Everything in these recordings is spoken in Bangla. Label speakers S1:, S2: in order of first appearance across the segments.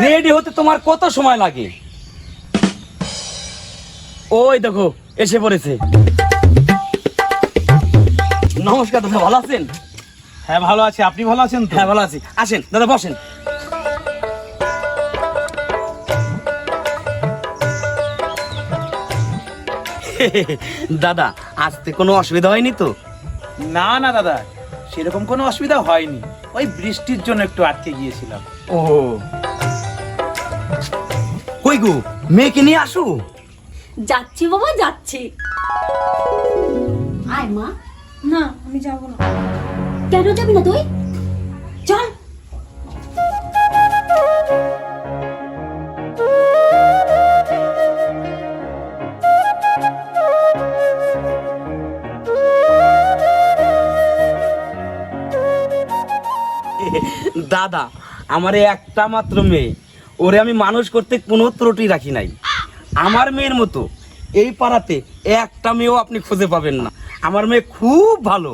S1: রেডি হতে তোমার কত সময় লাগে? ওই দেখো এসে পড়েছে। নমস্কার দাদা ভালো আছেন?
S2: হ্যাঁ ভালো আছি। আপনি ভালো আছেন তো?
S1: হ্যাঁ ভালো আছি। আসেন দাদা বসেন। দাদা আসতে কোনো অসুবিধা হয়নি তো?
S2: না না দাদা সেরকম কোনো অসুবিধা হয়নি। ওই বৃষ্টির জন্য একটু আটকে গিয়েছিলাম।
S1: ও কই গো? মেয়েকে নিয়ে আসো।
S3: যাচ্ছি বাবা যাচ্ছি। আয় মা।
S4: না আমি যাব না।
S3: কেন যাবি না তুই? চল।
S1: দাদা আমার এই একটা মাত্র মেয়ে। ওরে আমি মানুষ করতে কোনো ত্রুটি রাখি নাই। আমার মেয়ের মতো এই পাড়াতে একটা মেয়েও আপনি খুঁজে পাবেন না। আমার মেয়ে খুব ভালো।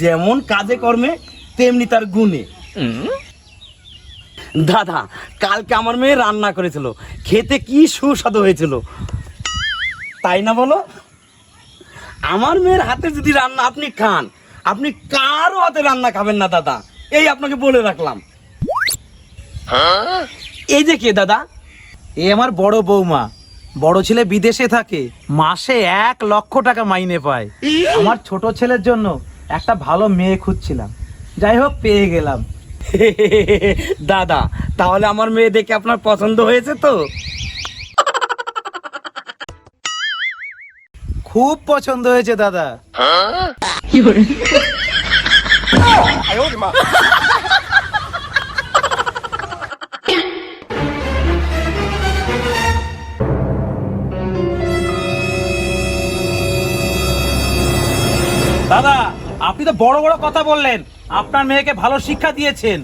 S1: যেমন কাজে কর্মে, তেমনি তার গুণে। দাদা, কালকে আমার মেয়ে রান্না করেছিল। খেতে কি সুস্বাদু হয়েছিল। তাই না বলো? আমার মেয়ের হাতে যদি রান্না আপনি খান, আপনি কারও হাতে রান্না খাবেন না, দাদা। এই আপনাকে বলে রাখলাম। এই যে কে দাদা?
S2: এ আমার বড় বৌমা। বড় ছেলে বিদেশে থাকে মাসে এক লক্ষ টাকা মাইনে পায়। আমার ছোট ছেলের জন্য একটা ভালো মেয়ে খুঁজছিলাম। যাই হোক পেয়ে গেলাম।
S1: দাদা তাহলে আমার মেয়ে দেখে আপনার পছন্দ হয়েছে তো?
S2: খুব পছন্দ হয়েছে দাদা। দাদা আপনি তো বড় বড় কথা বললেন। আপনার মেয়েকে ভালো শিক্ষা দিয়েছেন।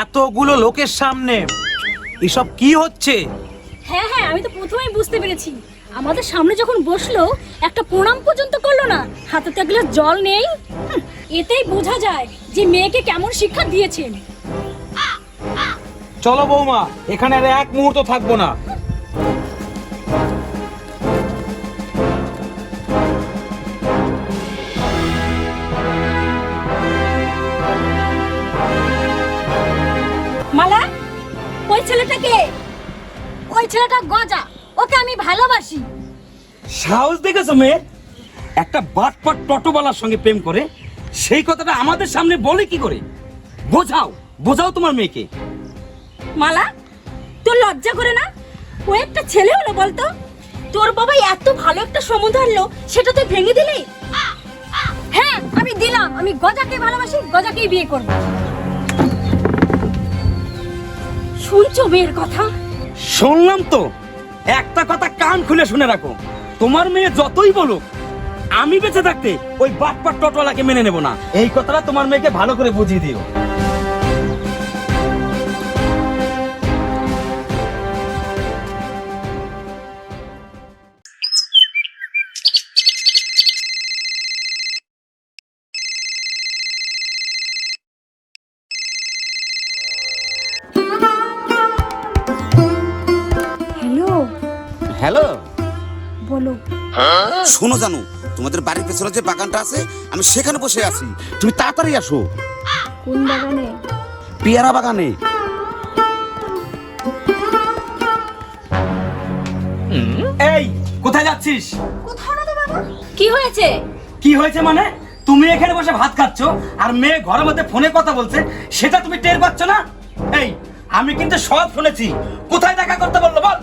S2: এতগুলো লোকের সামনে। এসব কি হচ্ছে?
S4: হ্যাঁ হ্যাঁ আমি তো প্রথমেই বুঝতে পেরেছি। আমাদের সামনে যখন বসল একটা প্রণাম পর্যন্ত করল না। হাতে তো এক গ্লাস জল নেই। এতেই বোঝা যায় যে মেয়েকে কেমন শিক্ষা দিয়েছেন।
S2: চলো বৌমা এখানে আর এক মুহূর্ত থাকব না।
S4: ভালোবাসি।
S1: সাহস দেখেছ মেয়ে? একটা বাটপাট টটোবালার সঙ্গে প্রেম করে সেই কথাটা আমাদের সামনে বলে কি করে? বোঝাও বোঝাও তোমার মেয়েকে।
S4: মালা তোর লজ্জা করে না? ও একটা ছেলে হলো বলতো? তোর বাবা এত ভালো একটা সম্বন্ধ আনলো সেটা তুই ভেঙে দিলি? হ্যাঁ আমি দিলাম। আমি গজাকে ভালোবাসি গজাকেই বিয়ে করব। শুনছো মেয়ের কথা?
S1: শুনলাম তো। একটা কথা কান খুলে শুনে রাখো। তোমার মেয়ে যতই বলুক, আমি বেঁচে থাকতে ওই বাটপাট টটওয়ালাকে মেনে নেব না। এই কথাটা তোমার মেয়েকে ভালো করে বুঝিয়ে দিও।
S5: শোনো জানো তোমাদের বাড়ির পেছনে যে বাগানটা আছে আমি সেখানে বসে আছি। তুমি তাড়াতাড়ি আসো।
S4: কোন বাগানে?
S5: পেয়ারা বাগানে।
S1: এই কোথায় যাচ্ছিস? কোথাও না তো বাবা।
S4: কি হয়েছে?
S1: কি হয়েছে মানে? তুমি এখানে বসে ভাত খাচ্ছ আর মেয়ে ঘরের মধ্যে ফোনে কথা বলছে সেটা তুমি টের পাচ্ছ না? এই আমি কিন্তু সব শুনেছি। কোথায় দেখা করতে বলল বল বল?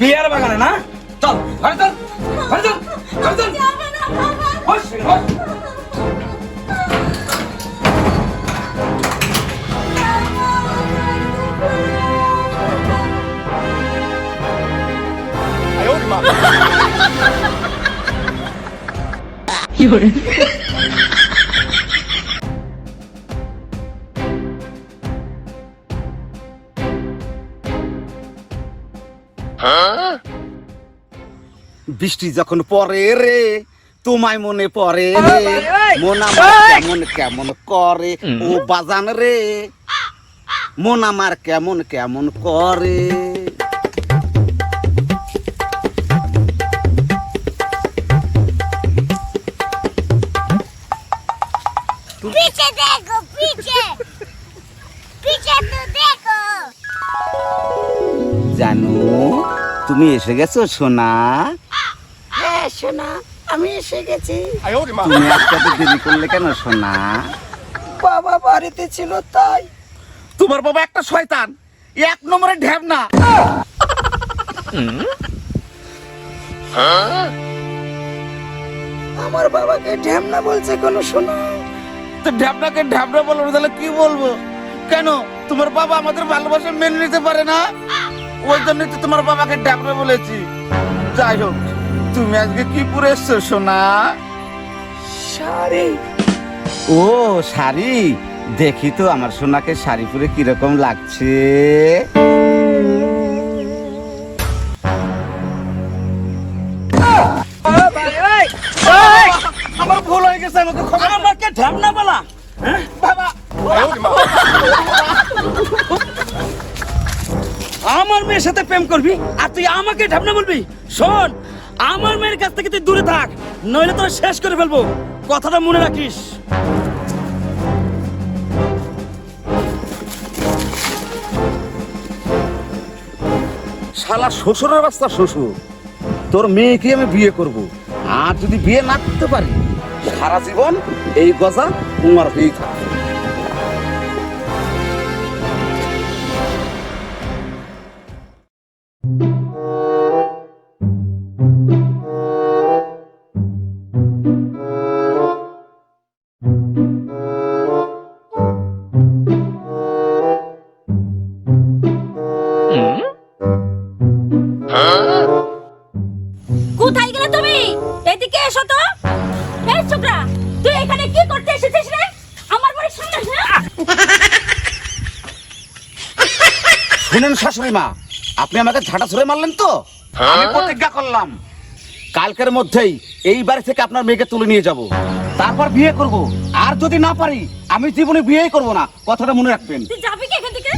S4: বাগানে
S1: পিয়ার বাগানে না? চল ঘরে চল ঘরে চল ঘরে চল। বস, বস।
S5: বৃষ্টি যখন পরে রে তোমায় মনে পরে রে মন আমার কেমন কেমন করে? ও বাজান রে মন আমার কেমন কেমন করে? জানো তুমি এসে গেছো সোনা।
S1: সোনা আমি এসে গেছি।
S5: তুমি আজকে এত দেরি করলে কেন সোনা?
S1: বাবা বাড়িতে ছিল তাই।
S5: তোমার বাবা একটা শয়তান এক নম্বরে ঢ্যাব না।
S1: আমার বাবাকে ঢ্যামনা বলছে কোনো শোনা
S5: তো ঢ্যাবনাকে ঢ্যাবনা বলব তাহলে কি বলব? কেন? তোমার বাবা আমাদের ভালোবাসা মেনে নিতে পারে না? ওই জন্য তো তোমার বাবাকে ঢ্যাবনা বলেছি। যাই হোক। তুমি আজকে কি পরে এসছো সোনা?
S1: শাড়ি।
S5: ও শাড়ি? দেখি তো আমার সোনাকে শাড়ি পরে কীরকম লাগছে। আমার ভুল হয়ে গেছে আমাকে ক্ষমা
S1: আমাকে ঢ্যামনা বলা। হ্যাঁ?
S5: বাবা।
S1: আমার মেয়ের সাথে প্রেম করবি আর তুই আমাকে ঢাবনা বলবি? শোন আমার মেয়ের কাছ থেকে তুই দূরে থাক, নইলে তোর শেষ করে ফেলব। কথাটা মনে রাখিস।
S5: শালা শ্বশুরের বাচ্চা শ্বশুর, তোর মেয়েকে আমি বিয়ে করব। আর যদি বিয়ে না করতে পারি, সারা জীবন এই গজা তোমার হয়েই থাকবে। শুনেন মা আপনি আমাকে ঝাঁটা ছুড়ে মারলেন তো? আমি প্রতিজ্ঞা করলাম। কালকের মধ্যেই এই বাড়ি থেকে আপনার মেয়েকে তুলে নিয়ে যাব। তারপর বিয়ে করব। আর যদি না পারি আমি জীবনে বিয়েই করব না। কথাটা মনে রাখবেন।
S4: তুই যাবি কি এখান থেকে?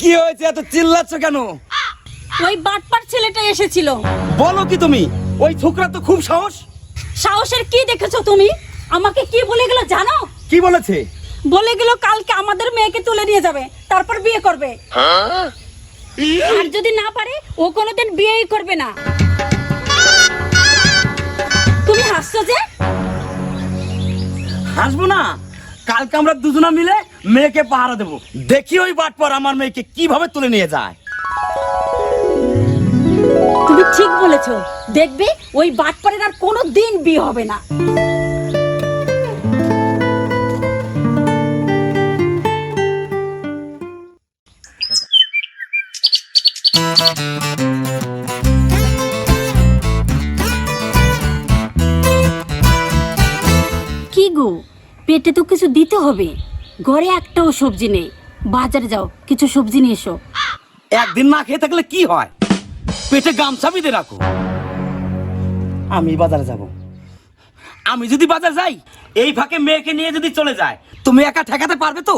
S1: কি হয়েছে? এত চিল্লাচ্ছ কেন?
S4: ওই বাটপার ছেলেটা এসেছিল।
S1: বলো কি তুমি? ওই ছোকরা তো খুব সাহস।
S4: সাহসের কি দেখেছ তুমি? আমাকে কি বলে গেল জানো?
S1: কি বলেছে?
S4: বলে গেল কালকে আমাদের মেয়েকে তুলে নিয়ে যাবে তারপর বিয়ে করবে। আর যদি না পারে ও কোনোদিন বিয়েই করবে না। তুমি হাসছো যে?
S1: হাসবো না। কালকে আমরা দুজনা মিলে মেয়েকে পাহারা দেবো। দেখি ওই বাটপর আমার মেয়েকে কীভাবে তুলে নিয়ে যায়।
S4: তুমি ঠিক বলেছ। দেখবে ওই বাটপারের আর কোনো দিন বিয়ে হবে না। কি গো? পেটে তো কিছু দিতে হবে। ঘরে একটাও সবজি নেই। বাজারে যাও, কিছু সবজি নিয়ে এসো।
S1: একদিন না খেয়ে থাকলে কি হয়? পেটে গামছা বেঁধে রাখো। আমি বাজারে যাব। আমি যদি বাজার যাই, এই ফাঁকে মেয়েকে নিয়ে যদি চলে যায়, তুমি একা ঠেকাতে পারবে তো?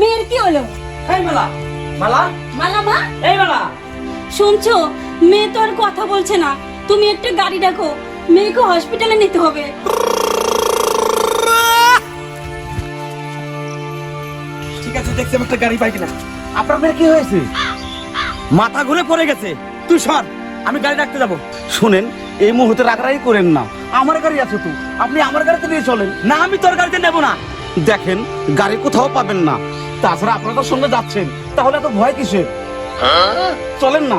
S4: মেয়ের কি হলো?
S1: এই মালা। মালা?
S4: মালা মা?
S1: এই মালা।
S4: শুনছো? মেয়ে তো আর কথা বলছে না। তুমি একটা গাড়ি ডাকো মেয়েকে হসপিটালে নিতে হবে।
S1: ঠিক আছে দেখছি আমি একটা গাড়ি পাই কিনা।
S5: আপনার মেয়ে কি হয়েছে?
S1: মাথা ঘুরে পড়ে গেছে। তুই সর আমি গাড়ি ডাকতে যাব।
S5: শুনেন এই মুহূর্তে রাগারাগি করেন না। আমার গাড়ি আছে তো আপনি আমার গাড়িতে নিয়ে চলেন।
S1: না আমি তোর গাড়িতে নেব না।
S5: দেখেন গাড়ি কোথাও পাবেন না। তাছাড়া আপনারা তো সঙ্গে যাচ্ছেন। তাহলে এত ভয় কিসে চলেন না।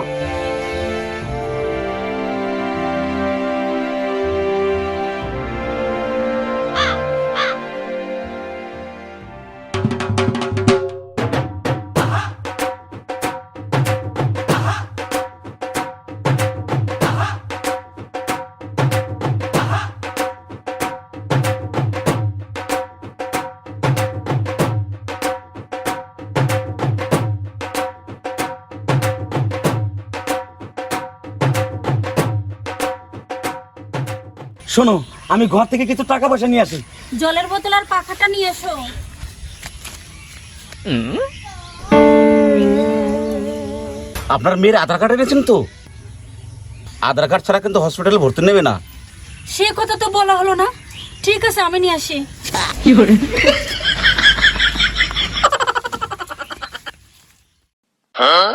S1: শোনো আমি ঘর থেকে কিছু টাকা পয়সা নিয়ে আসি।
S4: জলের বোতল আর পাখাটা নিয়ে এসো।
S5: আপনার মেয়ের আধার কার্ড এনেছেন তো? আধার কার্ড ছাড়া কিন্তু হসপিটালে ভর্তি নেবে না।
S4: সে কথা তো বলা হলো না। ঠিক আছে আমি নিয়ে আসি।
S6: Hey!